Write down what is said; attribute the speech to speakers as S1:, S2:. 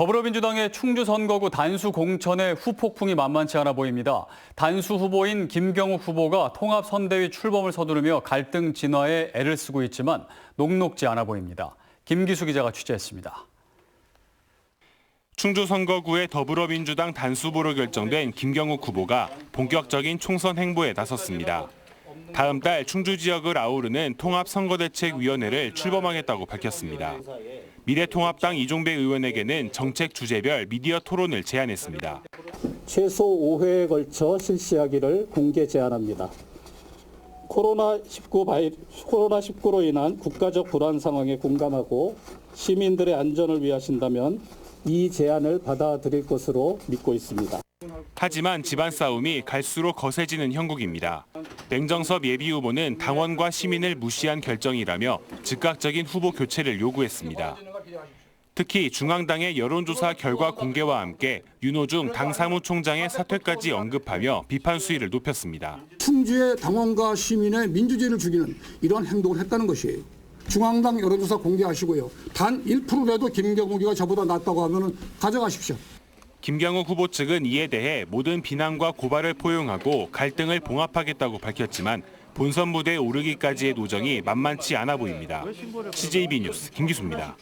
S1: 더불어민주당의 충주 선거구 단수 공천의 후폭풍이 만만치 않아 보입니다. 단수 후보인 김경욱 후보가 통합 선대위 출범을 서두르며 갈등 진화에 애를 쓰고 있지만 녹록지 않아 보입니다. 김기수 기자가 취재했습니다.
S2: 충주 선거구의 더불어민주당 단수보로 결정된 김경욱 후보가 본격적인 총선 행보에 나섰습니다. 다음 달 충주 지역을 아우르는 통합선거대책위원회를 출범하겠다고 밝혔습니다. 미래통합당 이종배 의원에게는 정책 주제별 미디어 토론을 제안했습니다.
S3: 최소 5회에 걸쳐 실시하기를 공개 제안합니다. 코로나19 바이, 코로나19로 인한 국가적 불안 상황에 공감하고 시민들의 안전을 위하신다면 이 제안을 받아들일 것으로 믿고 있습니다.
S2: 하지만 집안 싸움이 갈수록 거세지는 형국입니다. 냉정섭 예비 후보는 당원과 시민을 무시한 결정이라며 즉각적인 후보 교체를 요구했습니다. 특히 중앙당의 여론조사 결과 공개와 함께 윤호중 당 사무총장의 사퇴까지 언급하며 비판 수위를 높였습니다.
S4: 충주의 당원과 시민의 민주주의를 죽이는 이런 행동을 했다는 것이에요. 중앙당 여론조사 공개하시고요. 단 1%라도 김경욱이가 저보다 낫다고 하면 가져가십시오.
S2: 김경욱 후보 측은 이에 대해 모든 비난과 고발을 포용하고 갈등을 봉합하겠다고 밝혔지만 본선 무대에 오르기까지의 노정이 만만치 않아 보입니다. CJB 뉴스 김기수입니다.